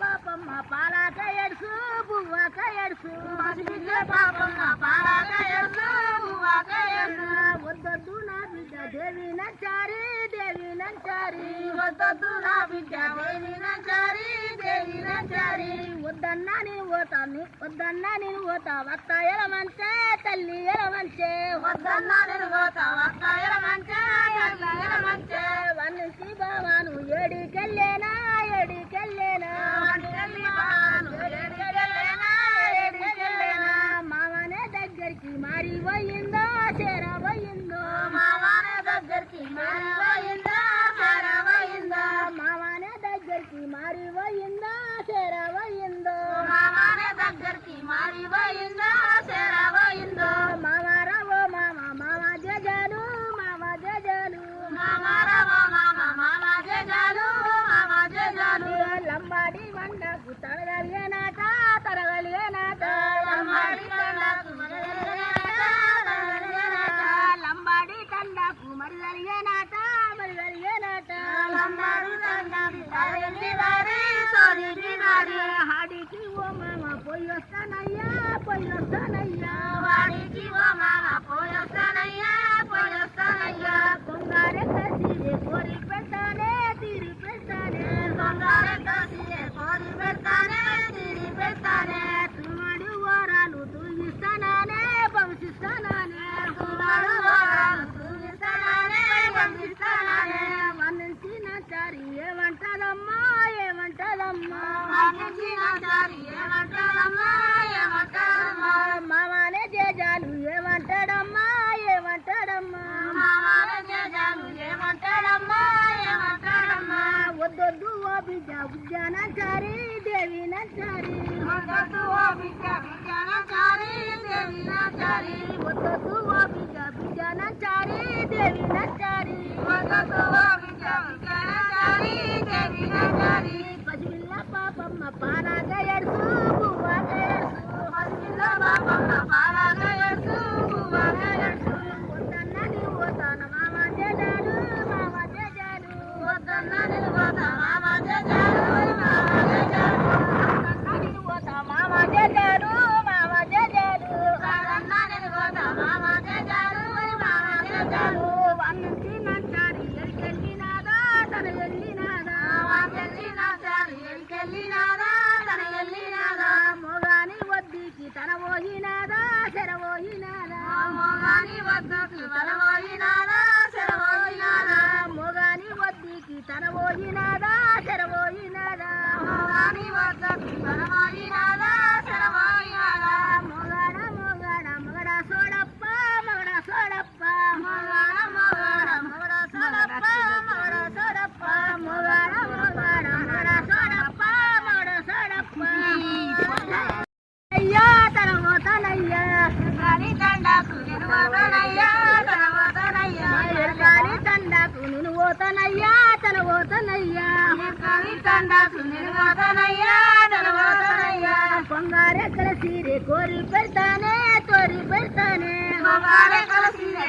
పాపమ్మ పాలాక ఎడుసు బువ్వాక ఎడుసు పసిబిడ్డ పాపమ్మ పాలాక ఎడుసు, బువ్వాక ఎడుసు. వద్దొద్దు నా బిడ్డ దేవి నచ్చారి దేవి నచ్చారి వద్దొద్దు నా బిడ్డ దేవి నచారి దేవి వద్దన్నా నేను పోతాను వద్దన్నా నేను పోతా వస్తా ఎలమంచే తల్లి ఎలమంచే వద్దన్నా నేను పోతా వస్తా ఎలమంచే తల్లి ఎలమంచే వన్నించి బావాను ఏడి يا ثنيا విద్య నచ్చారి దేవి నచ్చారి వద్దొద్దు ఓ బిడ్డ విద్యానాచారి దేవి నాచారి వద్దొద్దు ఓ బిడ్డ విద్య నచ్చారి దేవి నచ్చారి వద్దొద్దు ఓ పోయినాదా చెరవోయినాదా మోగాని వద్దకు వలవోయినాదా, చెరవోయినాదా. మొగాని వద్దికి తన పోయినాదా చెరవోయినాదా మోగాని వద్దకు వలవోయినాదా,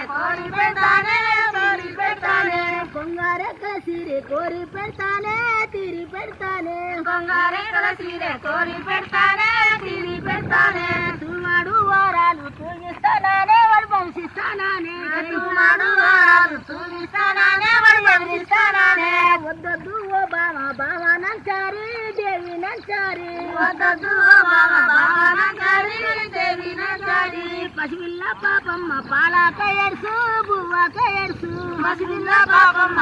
కోరి పెడతానే తోరి పెడతానే. కొంగారెక్కల సీరే కోరి పెడతానే తీరి పెడతానే. కలసినే కోరి పెడతానే, తిరిగి పెడతానే. తుమాడు వారాలు వాడు వంశిస్తానానే. దేవి నంచారి వద్దొద్దు ఓ బావ, బావ నచారి, దేవి నచారి. పసిపిల్ల పాపమ్మ పాలాక ఎడుసు బువ్వాక ఎడుసు పసిపిల్ల పాపమ్మ.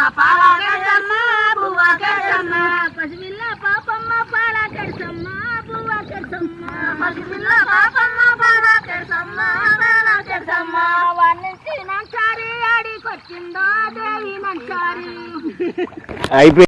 పసిపిల్ల పాపమ్మ పాలాకెడుసమ్మ బువ్వాకెడుసమ్మ పసిపిల్ల పాపమ్మ పాలాకెడసమ్మ, పాలాకెడసమ్మ. వాన్నించి నంచారి ఆడికొచ్చిందో దేవి నంచారి అయిపోయి